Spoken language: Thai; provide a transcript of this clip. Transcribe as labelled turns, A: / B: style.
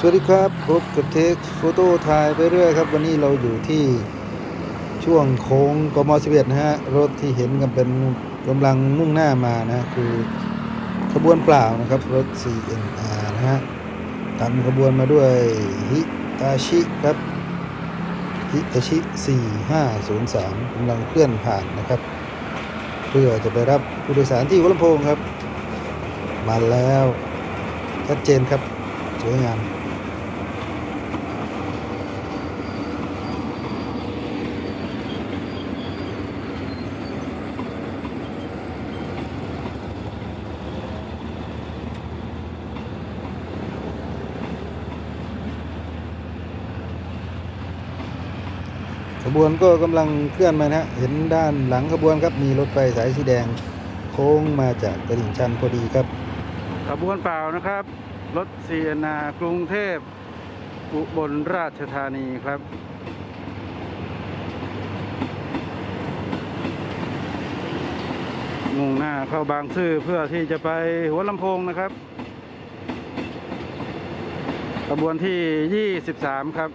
A: สวัสดีครับพบกับเทคโฟโต้ถ่ายไปเรื่อยครับ วันนี้เราอยู่ที่ช่วงโค้งกม11นะฮะ รถที่เห็นกันเป็นกำลังมุ่งหน้ามานะคือขบวนเปล่านะครับ รถ CNR นะฮะตามขบวนมาด้วยฮิตาชิครับฮิตาชิ 4503กำลังเคลื่อนผ่านนะครับ เพื่อจะไปรับผู้โดยสารที่หัวลำโพงครับ มาแล้วชัดเจนครับสวยงาม ขบวนก็กำลังเคลื่อนมานะฮะเห็นด้านหลังขบวนครับมีรถไฟสายสีแดง โค้งมาจากตลิ่งชันพอดีครับ
B: ขบวนเปล่านะครับ รถเซียนากรุงเทพอุบลราชธานีครับมุ่งหน้าเข้าบางซื่อเพื่อที่จะไปหัวลำโพงนะครับขบวนที่ 23 ครับ